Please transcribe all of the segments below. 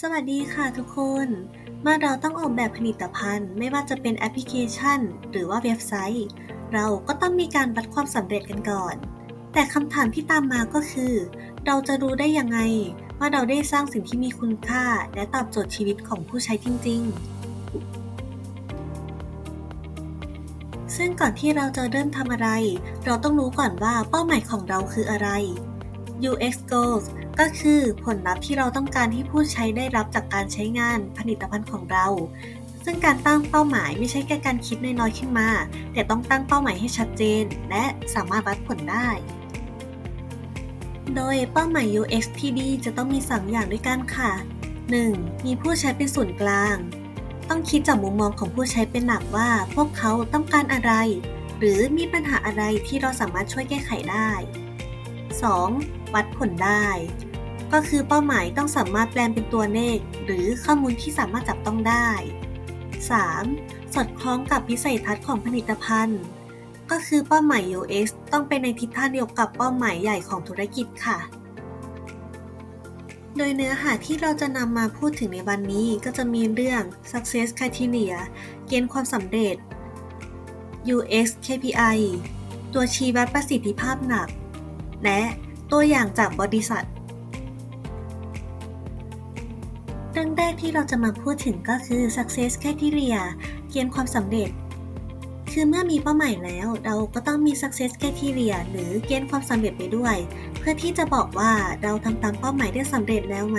สวัสดีค่ะทุกคน เมื่อเราต้องออกแบบผลิตภัณฑ์ ไม่ว่าจะเป็นแอปพลิเคชัน หรือว่าเว็บไซต์ เราก็ต้องมีการวัดความสำเร็จกันก่อน แต่คำถามที่ตามมาก็คือ เราจะรู้ได้ยังไง ว่าเราได้สร้างสิ่งที่มีคุณค่า และตอบโจทย์ชีวิตของผู้ใช้จริง ๆ ซึ่งก่อนที่เราจะเริ่มทำอะไร เราต้องรู้ก่อนว่าเป้าหมายของเราคืออะไร UX Goals ก็คือผลลัพธ์ที่เราต้องการที่ผู้ใช้ได้รับจากการใช้งานผลิตภัณฑ์ของเรา ซึ่งการตั้งเป้าหมายไม่ใช่แค่การคิดน้อยๆขึ้นมา แต่ต้องตั้งเป้าหมายให้ชัดเจน และสามารถวัดผลได้ โดยเป้าหมาย UX ที่ดีจะต้องมี 3 อย่างด้วยกันค่ะ 1. มีผู้ใช้เป็นศูนย์กลาง ต้องคิดจากมุมมองของผู้ใช้เป็นหลักว่า พวกเขาต้องการอะไร หรือมีปัญหาอะไรที่เราสามารถช่วยแก้ไขได้ 2. วัดผลได้ ก็คือเป้าหมายต้องสามารถแปลงเป็นตัวเลข หรือข้อมูลที่สามารถจับต้องได้ 3. สอดคล้องกับวิสัยทัศน์ของผลิตภัณฑ์ ก็คือเป้าหมาย UX ต้องไปในทิศทางเดียวกับเป้าหมายใหญ่ของธุรกิจค่ะ โดยเนื้อหาที่เราจะนำมาพูดถึงในวันนี้ก็จะมีเรื่อง success criteria เกณฑ์ความสำเร็จ UX KPI ตัวชี้วัดประสิทธิภาพหนัก และตัวอย่างจากบริษัท เรื่องแรกที่เราจะมาพูดถึงก็คือ success criteria เกณฑ์ความสำเร็จ คือเมื่อมีเป้าหมายแล้ว เราก็ต้องมี success criteria หรือเกณฑ์ความสำเร็จไปด้วย เพื่อที่จะบอกว่าเราทำตามเป้าหมายได้สำเร็จแล้วไหม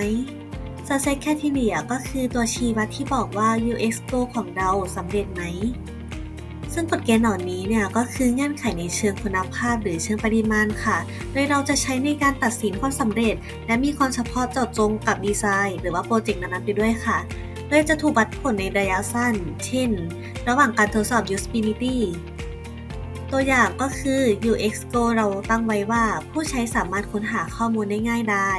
success criteria ก็คือตัวชี้วัดที่บอกว่า UX goal ของเราสำเร็จไหม ซึ่งกฎเกณฑ์เหล่านี้เนี่ยก็คือเงื่อนไขในเชิงคุณภาพหรือเชิงปริมาณค่ะ โดยเราจะใช้ในการตัดสินความสำเร็จ และมีความเฉพาะเจาะจงกับดีไซน์ หรือว่าโปรเจกต์นั้นๆไปด้วยค่ะ โดยจะถูกวัดผลในระยะสั้น เช่น ระหว่างการทดสอบ usability ตัวอย่างก็คือ uxgo เราตั้งไว้ว่าผู้ใช้สามารถค้นหาข้อมูลได้ง่ายได้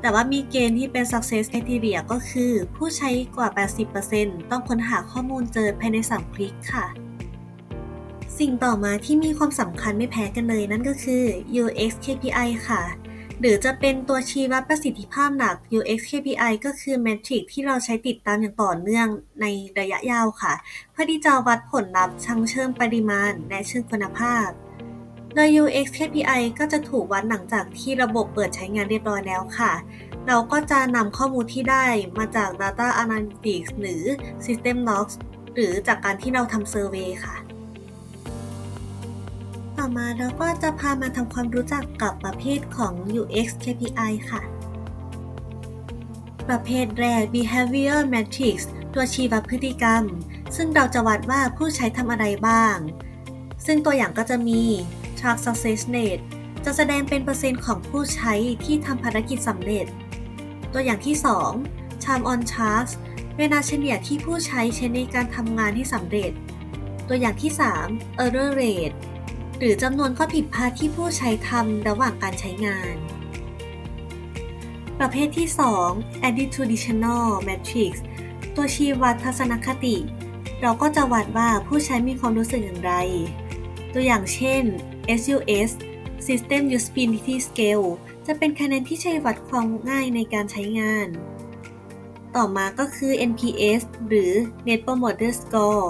แต่ว่ามีเกณฑ์ที่เป็น success criteria ก็คือ ผู้ใช้กว่า 80%ต้องค้นหาข้อมูลเจอภายใน 3 คลิกค่ะ สิ่งต่อมาที่มีความสำคัญไม่แพ้กันเลยนั่นก็คือ UX KPI ค่ะ หรือจะเป็นตัวชี้วัดประสิทธิภาพหลัก UX KPI ก็คือแมทริกที่เราใช้ติดตามอย่างต่อเนื่องในระยะยาวค่ะ เพื่อที่จะวัดผลลัพธ์ทั้งเชิงปริมาณ และเชิงคุณภาพ โดย UX KPI ก็จะถูกวัดหลังจากที่ระบบเปิดใช้งานเรียบร้อยแล้วค่ะเราก็จะนำข้อมูลที่ได้มาจาก Data Analytics หรือ System Logs หรือจากการที่เราทำเซอร์เวยค่ะ ต่อมาเราก็จะพามาทำความรู้จักกับประเภทของ UX KPI ค่ะ ประเภทแรก Behavior Matrix ตัวชี้วัดพฤติกรรม ซึ่งเราจะวัดว่าผู้ใช้ทำอะไรบ้าง ซึ่งตัวอย่างก็จะมี Track Success Rate จะแสดงเป็นเปอร์เซ็นต์ของผู้ใช้ที่ทำภารกิจสำเร็จ ตัวอย่างที่ 2 Time on Task เวลาเฉลี่ยที่ผู้ใช้ใช้ในการทำงานให้สำเร็จ ตัวอย่างที่ 3 Error Rate หรือจำนวนข้อผิดพลาดที่ผู้ใช้ทำระหว่างการใช้งาน ประเภทที่ 2 Attitudinal Matrix ตัวชี้วัดทัศนคติ เราก็จะวัดว่าผู้ใช้มีความรู้สึกอย่างไร ตัวอย่างเช่น SUS System Usability Scale จะเป็นคะแนนที่ใช้วัดความง่ายในการใช้งาน ต่อมาก็คือ NPS หรือ Net Promoter Score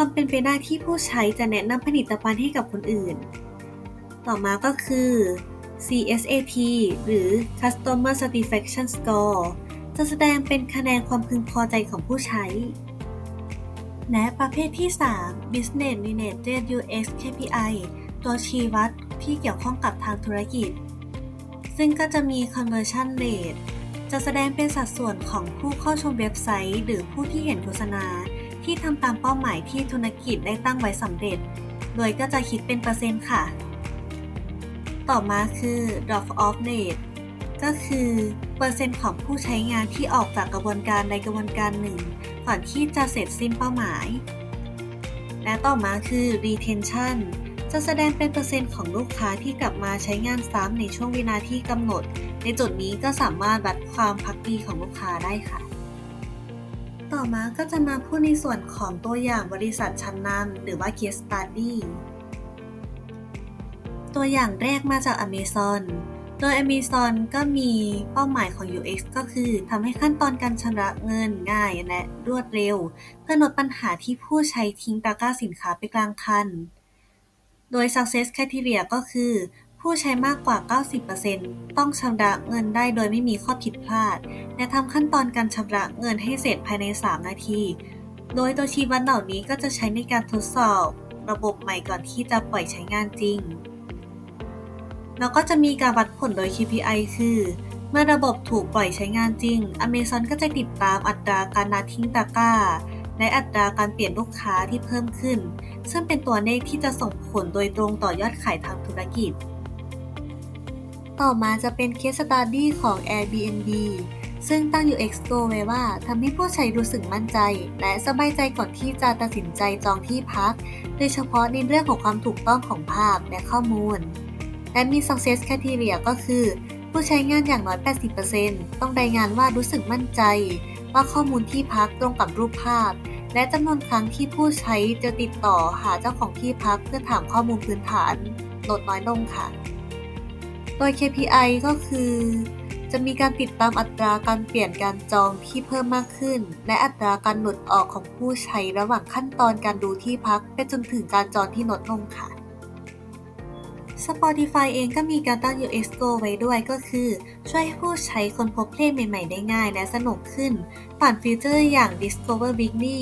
ความเป็นไปได้ที่ผู้ใช้จะแนะนำผลิตภัณฑ์ให้กับคนอื่น ต่อมาก็คือ CSAT หรือ Customer Satisfaction Score จะแสดงเป็นคะแนนความพึงพอใจของผู้ใช้ และประเภทที่ 3 Business Related UX KPI ตัวชี้วัดที่เกี่ยวข้องกับทางธุรกิจ ซึ่งก็จะมี Conversion Rate จะแสดงเป็นสัดส่วนของผู้เข้าชมเว็บไซต์ หรือผู้ที่เห็นโฆษณา ที่ทำตามเป้าหมายที่ธุรกิจได้ตั้งไว้สำเร็จ โดยก็จะคิดเป็นเปอร์เซ็นต์ค่ะ ต่อมาคือ drop off rate ก็คือเปอร์เซ็นต์ของผู้ใช้งานที่ออกจากกระบวนการใดกระบวนการหนึ่ง ก่อนที่จะเสร็จสิ้นเป้าหมาย และต่อมาคือ retention จะแสดงเป็นเปอร์เซ็นต์ของลูกค้าที่กลับมาใช้งานซ้ำในช่วงเวลาที่กำหนด ในจุดนี้ก็สามารถวัดความพักดีของลูกค้าได้ค่ะ ต่อมาก็จะมาพูดในส่วนของตัวอย่างบริษัทชั้นนำหรือว่า case study ตัวอย่างแรกมาจาก Amazon โดย Amazon ก็มีเป้าหมายของ UX ก็คือทำให้ขั้นตอนการชำระเงินง่ายและรวดเร็ว เพื่อลดปัญหาที่ผู้ใช้ทิ้งตะกร้าสินค้าไปกลางคัน โดย Success Criteria ก็คือ ผู้ใช้มากกว่า 90%ต้องชำระเงินได้โดยไม่มีข้อผิดพลาด และทำขั้นตอนการชำระเงินให้เสร็จภายใน 3 นาที โดยตัวชี้วัดเหล่านี้ก็จะใช้ในการทดสอบ ระบบใหม่ก่อนที่จะปล่อยใช้งานจริง แล้วก็จะมีการวัดผลโดย KPI คือ เมื่อระบบถูกปล่อยใช้งานจริง Amazon ก็จะติดตามอัตราการนัดทิ้งตะกร้าและอัตราการเปลี่ยนลูกค้าที่เพิ่มขึ้น ซึ่งเป็นตัวเลขที่จะส่งผลโดยตรงต่อยอดขายทางธุรกิจ ต่อมาจะเป็น Case Study ของ Airbnb ซึ่งตั้ง UX Go ไว้ว่าทำให้ผู้ใช้รู้สึกมั่นใจ และสบายใจก่อนที่จะตัดสินใจจองที่พัก โดยเฉพาะในเรื่องของความถูกต้องของภาพและข้อมูล และมี Success Criteria ก็คือ ผู้ใช้งานอย่างน้อย 80%ต้องรายงานว่ารู้สึกมั่นใจ ว่าข้อมูลที่พักตรงกับรูปภาพ และจำนวนครั้งที่ผู้ใช้จะติดต่อหาเจ้าของที่พักเพื่อถามข้อมูลพื้นฐานลดน้อยลงค่ะ โดย KPI ก็คือ จะมีการติดตามอัตราการเปลี่ยนการจองที่เพิ่มมากขึ้น และอัตราการหลุดออกของผู้ใช้ระหว่างขั้นตอนการดูที่พักไปจนถึงการจองที่ลดลงค่ะ Spotify เองก็มีการตั้ง UX Go ไว้ด้วยก็คือ ช่วยให้ผู้ใช้คนพบเพลงใหม่ๆ ได้ง่าย และสนุกขึ้น ผ่านฟีเจอร์อย่าง Discover Weekly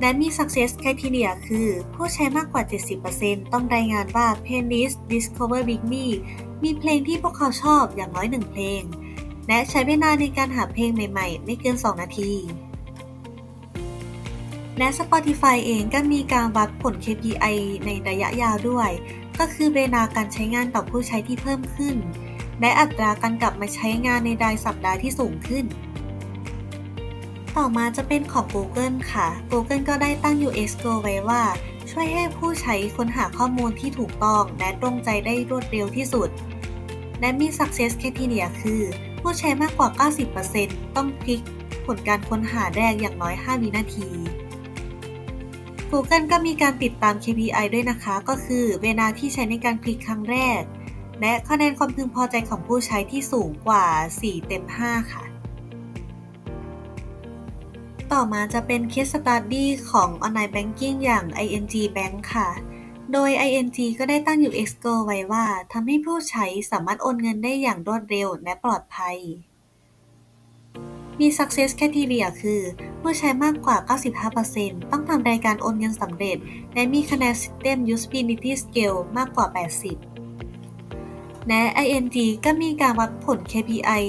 และมี Success Criteria คือ ผู้ใช้มากกว่า 70%ต้องรายงานว่า Playlist Discover Weekly มีเพลงที่พวกเขาชอบอย่างน้อยหนึ่งเพลง และใช้เวลาในการหาเพลงใหม่ๆ ไม่เกิน 2 นาที และ Spotify เองก็มีการวัดผล KPI ในระยะยาวด้วย ก็คือเวลาการใช้งานต่อผู้ใช้ที่เพิ่มขึ้น และอัตราการกลับมาใช้งานในรายสัปดาห์ที่สูงขึ้นต่อมาจะเป็นของ Google ค่ะ Google ก็ได้ตั้ง UX g o ไว้ว่า ช่วยให้ผู้ใช้ค้นหาข้อมูลที่ถูกต้องและตรงใจได้รวดเร็วที่สุด และมี Success Criteria คือ ผู้ใช้มากกว่า 90%ต้องคลิกผลการค้นหาแรกอย่างน้อย 5 วินาที Google ก็มีการติดตาม KPI ด้วยนะคะ ก็คือเวลาที่ใช้ในการคลิกครั้งแรก และคะแนนความพึงพอใจของผู้ใช้ที่สูงกว่า 4 เต็ม 5 ค่ะ ต่อมาจะเป็น Case Study ของ Online Banking อย่าง ING Bank ค่ะ โดย ING ก็ได้ตั้ง UX Goal ไว้ว่าทำให้ผู้ใช้สามารถโอนเงินได้อย่างรวดเร็วและปลอดภัย มี Success Criteria คือ ผู้ใช้มากกว่า 95%ต้องทำรายการโอนเงินสำเร็จ และมีคะแนน System Usability Scale มากกว่า 80 และ ING ก็มีการวัดผล KPI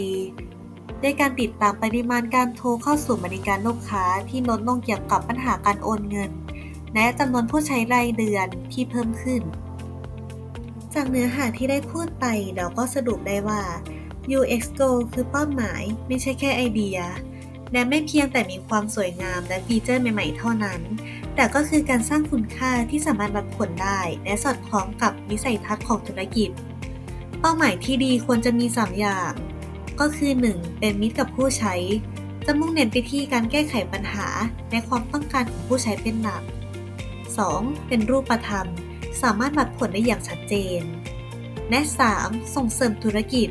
ด้วยการติดตามปริมาณการโทรเข้าสู่บริการลูกค้าที่ลดลงเกี่ยวกับปัญหาการโอนเงิน และจำนวนผู้ใช้รายเดือนที่เพิ่มขึ้น จากเนื้อหาที่ได้พูดไปเราก็สรุปได้ว่า UX Goal คือเป้าหมายไม่ใช่แค่ไอเดีย และไม่เพียงแต่มีความสวยงามและฟีเจอร์ใหม่ๆเท่านั้น แต่ก็คือการสร้างคุณค่าที่สามารถวัดผลได้ และสอดคล้องกับวิสัยทัศน์ของธุรกิจ เป้าหมายที่ดีควรจะมี 3 อย่าง ก็คือ 1. เป็นมิตรกับผู้ใช้ จะมุ่งเน้นไปที่การแก้ไขปัญหา และความต้องการของผู้ใช้เป็นหลัก 2. เป็นรูปธรรม สามารถวัดผลได้อย่างชัดเจน และ 3. ส่งเสริมธุรกิจ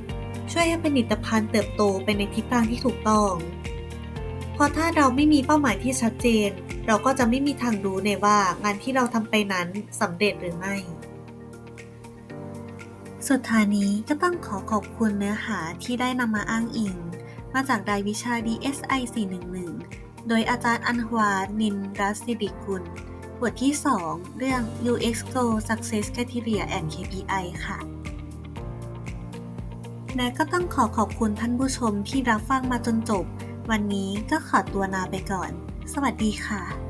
ช่วยให้ผลิตภัณฑ์เติบโตไปในทิศทางที่ถูกต้อง เพราะถ้าเราไม่มีเป้าหมายที่ชัดเจน เราก็จะไม่มีทางรู้ในว่างานที่เราทำไปนั้นสำเร็จหรือไม่สุดท้ายนี้ก็ต้องขอขอบคุณเนื้อหาที่ได้นำมาอ้างอิง มาจากรายวิชา DSI 411 โดยอาจารย์อันฮวา นินรัสสิริกุล บทที่ 2 เรื่อง UX Goal Success Criteria and KPI ค่ะ และก็ต้องขอขอบคุณท่านผู้ชมที่รับฟังมาจนจบ วันนี้ก็ขอตัวลาไปก่อน สวัสดีค่ะ